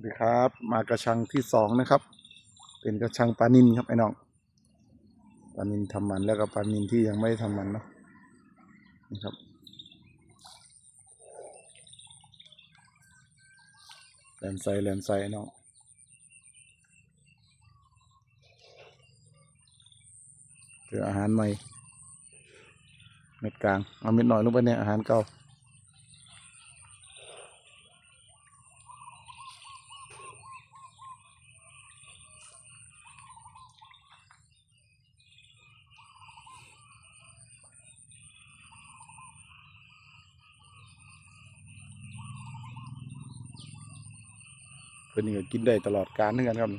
วัสดีครับ มากระชังที่สองนะครับ เป็นกระชังปลานินครับไอ้น้องปลานินทำมันแล้วก็ปลานินที่ยังไม่ได้ทำมันเนาะนี่ครับแหลมใส่แหลมไอ้น้องเจออาหารใหม่เม็ดกลางเอาเม็ดหน่อยลงไปเนี่ยอาหารเก่า นี่ก็กินได้ตลอดกาลเหมือนกันครับ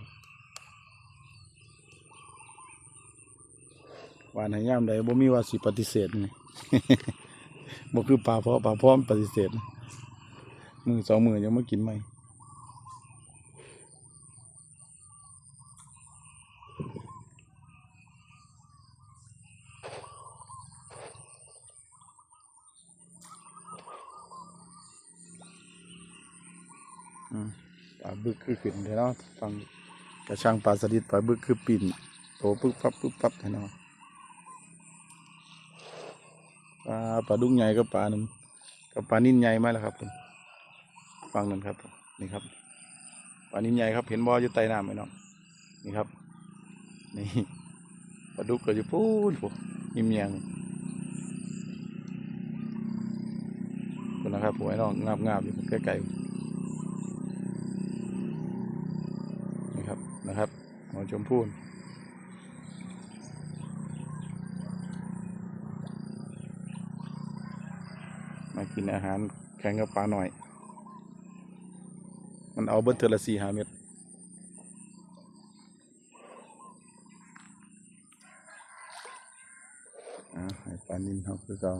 หวานให้ย่ามใดบ่มีว่าสิปฏิเสธนี่บ่คือปลาเพาะปลาพร้อมปฏิเสธ มือสองมือยังไมากินไหมอืม ปลาบึกคือขึ้นเนาะฟังกระช่างปลาสลิดปลาบึกคือปิ่นโตปึ๊บปั๊บปึ๊บปั๊บเนาะปลาปลาดุกใหญ่ก็ปลาหนึ่งกับปลานิ่นใหญ่มาแล้วครับผมฟังนั่นครับนี่ครับปลานิ่นใหญ่ครับเห็นบ่ออยู่ใต้น้ำไหมเนาะนี่ครับ นี่ปลาดุกก็อยู่พูนปุ๊ยิ้มแย้งคนนะครับผมไอ้น้องงาบงาบๆอยู่ใกล้ๆ นะครับหมอชมพู่มากินอาหารแข่งกับปลาหน่อย มันเอาเบิดเทอร์ละสี่หาเม็ดให้ปลานินเขาคือเก่า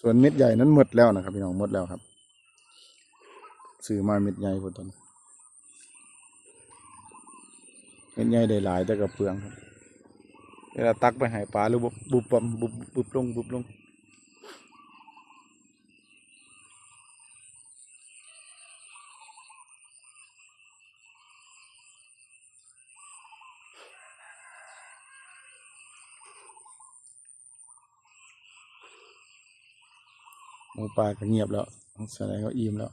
ส่วนเม็ดใหญ่นั้นหมดแล้วนะครับพี่น้องหมดแล้วครับ ซื้อมาเม็ดใหญ่พอตอน เม็ดใหญ่ได้หลายแต่กับเปลืองครับเวลาตักไปใหายปลาหรือบุบบุบปั๊มบุบบุบลงบุบลงหมูปลาก็เงียบแล้วแสดงว่าอิ่มแล้ว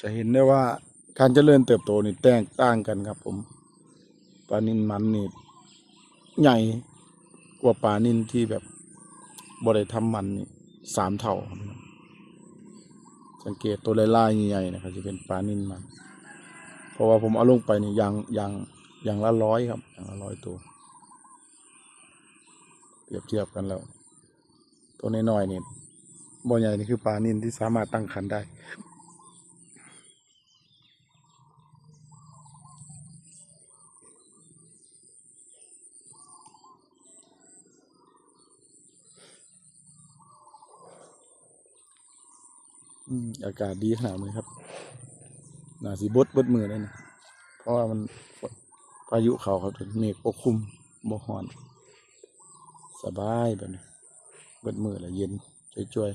จะเห็นได้ว่าการเจริญเติบโตนี่แตกต่างกันครับผมปลานินมันนี่ใหญ่กว่าปลานินที่แบบบริทำมันนี่สามเท่า สังเกตตัวลายๆใหญ่ๆนะครับจะเป็นปลานินมัน เพราะว่าผมเอาลงไปนี่อยางอยางอย่างละร้อยครับอย่างละร้อยตัว เปรียบเทียบกันแล้ว ตัวน้อยๆนี่บ่ใหญ่นี่คือปลานินที่สามารถตั้งคันได้ อากาศดีขนาดนี้ครับนาสีบดบดมือเลยนะเพราะว่ามันพายุเขาครับเมฆปกคลุมบ่หอน สบายแบบนี้บดมือละเย็นจ่วย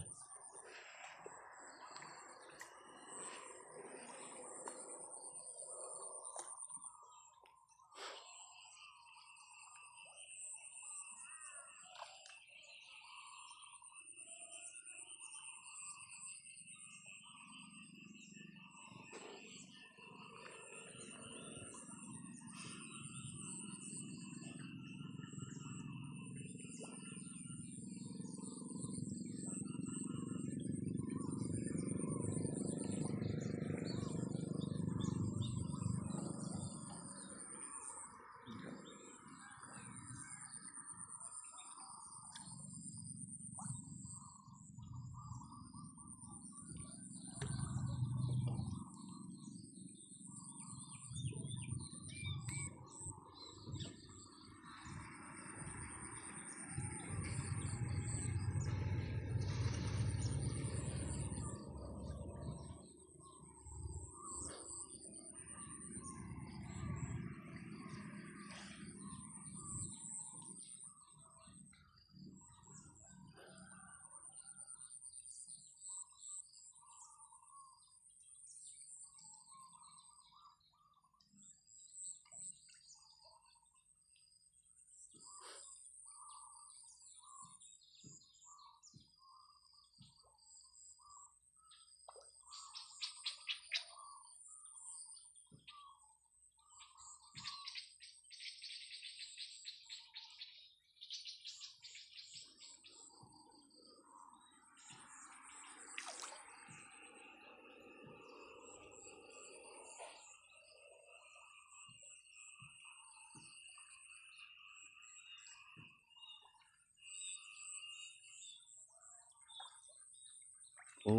โอ้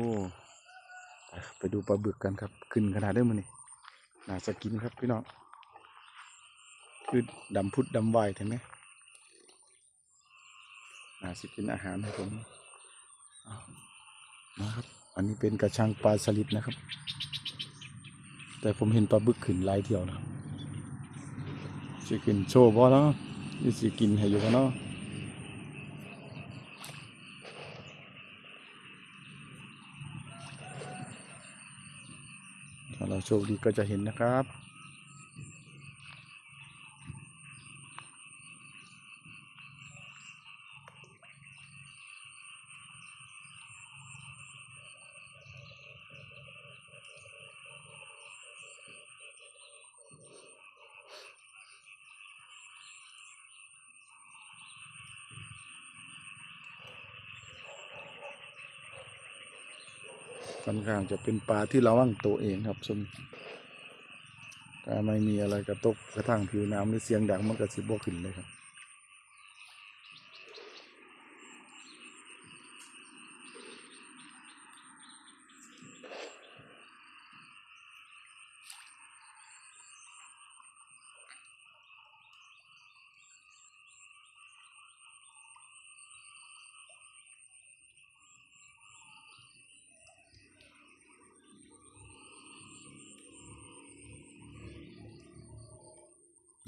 ไปดูปลาบึกกันครับ ขึ้นขนาดได้มั้นี่น่าสกินครับพี่น้องคือดำพุดดำวายใช่ไหมน่าสกินอาหารให้ผมเอามาครับ อันนี้เป็นกระชังปลาสลิดนะครับ แต่ผมเห็นปลาบึกขึ้นหลายเที่ยวนะครับสินโชว์บ่เนาะนี่สิกินให้อยู่บ่เนาะ ถ้าเราโชคดีก็จะเห็นนะครับ ค่อนข้างจะเป็นปลาที่ระวังตัวเองครับสมถ้าไม่มีอะไรกระตกกระทั่งผิวน้ำหรือเสียงดังมันก็สิบวกขึ้นเลยครับ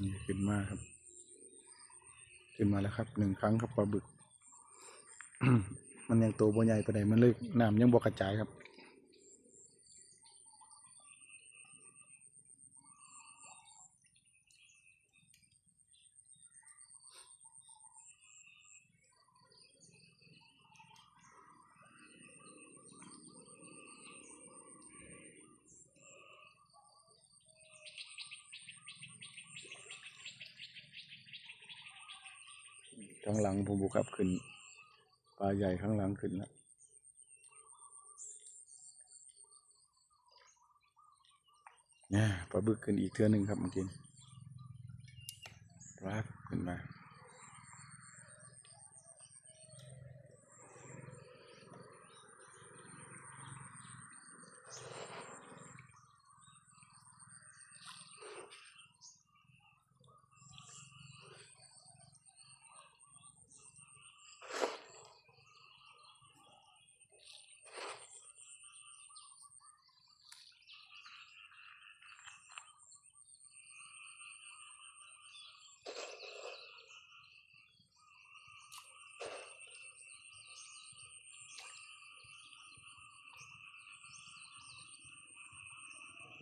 นี่ ขึ้นมาครับ ขึ้นมาแล้วครับหนึ่งครั้งครับปลาบึก มันยังโตบ่ใหญ่ปานใดมันเลยน้ำยังบ่กระจายครับ ข้างหลังผมบุครับขึ้น ปลาใหญ่ข้างหลังขึ้นแล้วเนี่ยปลาบึกขึ้นอีกเทือหนึ่งครับเมื่อกี้รับขึ้นมา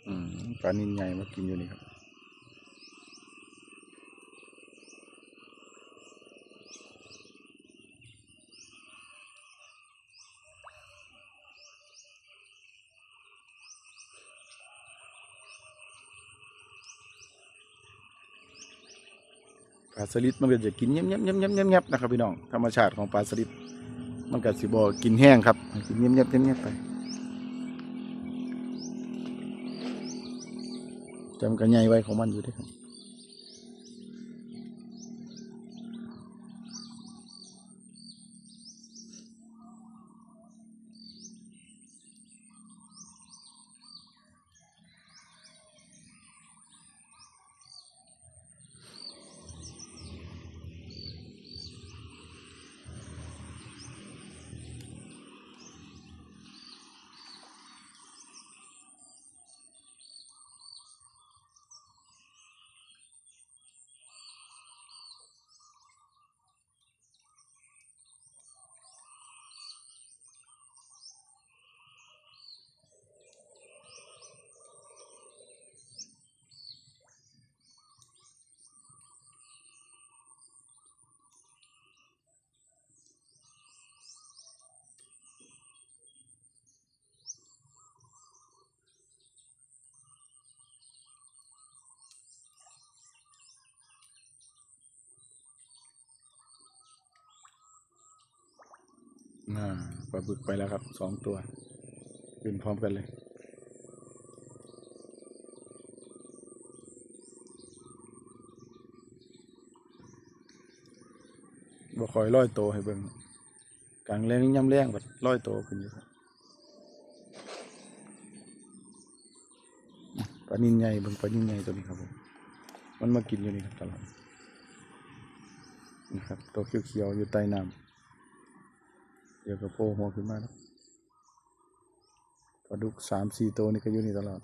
อืม ปลานินใหญ่มากินอยู่นี่ครับปลาสลิดมันก็จะกินเงียบเงียบเงียบเงียบเงียบนะครับพี่น้องธรรมชาติของปลาสลิดมันก็สิบอกินแห้งครับกินเงียบเงียบเงียบเงียบไป จำกันใหญ่ไว้ของมันอยู่ด้วยครับ น่าปลาบึกไปแล้วครับสองตัวขึ้นพร้อมกันเลย บ่คอยร้อยโตให้เบิ่งกลางแรงย่ำแรงแบบร้อยโตขึ้นอยู่ครับปลานิ่งใหญ่เบิ่งปลานิ่งใหญ่ตัวนี้ครับผมมันมากินอยู่นี่ครับตลอดนะครับตัวเขียวๆอยู่ใต้น้ำ เดี๋ยวก็โผล่หัวขึ้นมาแล้วปลาดุกสามสี่ตัวนี่ก็อยู่นี่ตลอด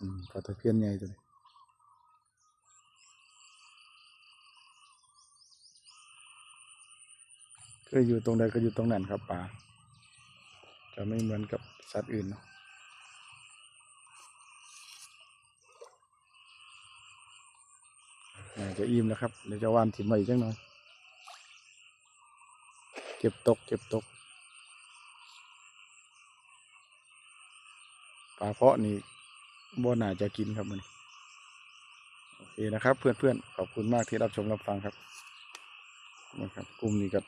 อืมปลาตะเพียนใหญ่ตัวนี้ก็อยู่ตรงใดก็อยู่ตรงนั้นครับปลาจะไม่เหมือนกับสัตว์อื่นเนาะน่า จะอิ่มแล้วครับเดี๋ยวจะวานถิ่มมาอีกจังหน่อยเก็บตกเก็บตกปลาเพาะนี่บ่น่าจะกินครับมันโอเคนะครับ เพื่อนๆขอบคุณมากที่รับชมรับฟังครับนะครับกลุ่มนี้ครับ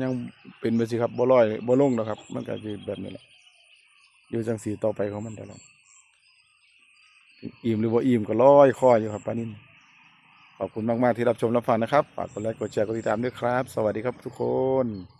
ยังเป็นไปสิครับบ่ลอยบ่ลงแล้วครับ มันก็จะแบบนี้แหละอยู่จังสีต่อไปของมันตลอดอิ่มหรือบ่อิ่มก็ลอยคออยู่ครับปลานิ่ ขอบคุณมาก ๆ ที่รับชมรับฟังนะครับ ฝากกดไลค์ กดแชร์ กดติดตามด้วยครับ สวัสดีครับทุกคน